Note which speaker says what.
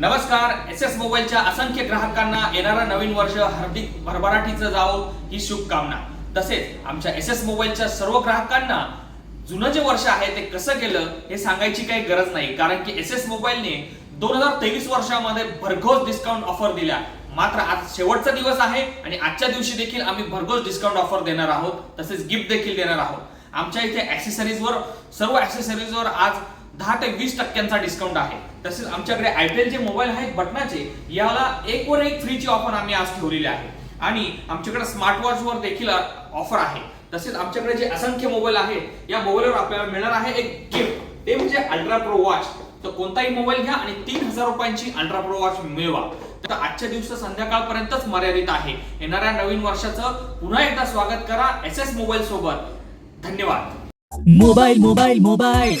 Speaker 1: नमस्कार S S मोबाईलच्या असंख्य ग्राहकांना येणारं नवीन वर्ष हार्दिक भरभराटीचं जावो ही शुभकामना. तसेच आमच्या एस एस मोबाईलच्या सर्व ग्राहकांना जुनं जे वर्ष आहे ते कसं गेलं हे सांगायची काही गरज नाही. कारण की एस एस मोबाईलने दोन हजार तेवीस वर्षामध्ये भरघोस डिस्काउंट ऑफर दिल्या. मात्र आज शेवटचा दिवस आहे आणि आजच्या दिवशी देखील आम्ही भरघोस डिस्काउंट ऑफर देणार आहोत. तसेच गिफ्ट देखील देणार आहोत. आमच्या इथे ऍक्सेसरीजवर सर्व ऍक्सेसरीजवर आज दहा ते वीस टक्क्यांचा डिस्काउंट आहे. तसेच आमच्याकडे आयपीएल जे मोबाईल आहेत बटनाचे याला एक वर एक फ्रीची ऑफर आम्ही आज ठेवलेली आहे. आणि आमच्याकडे स्मार्ट वॉचवर देखील ऑफर आहे. तसेच आमच्याकडे जे असंख्य मोबाईल आहेत या मोबाईलवर आपल्याला मिळणार आहे एक गिफ्ट ते म्हणजे अल्ट्रा प्रो वॉच तर कोणताही मोबाईल घ्या आणि तीन हजार रुपयांची अल्ट्रा प्रो वॉच मिळवा. तर आजच्या दिवस संध्याकाळपर्यंतच मर्यादित आहे. येणाऱ्या नवीन वर्षाचं पुन्हा एकदा स्वागत करा एस एस मोबाईल सोबत. धन्यवाद.
Speaker 2: Mobile mobile mobile.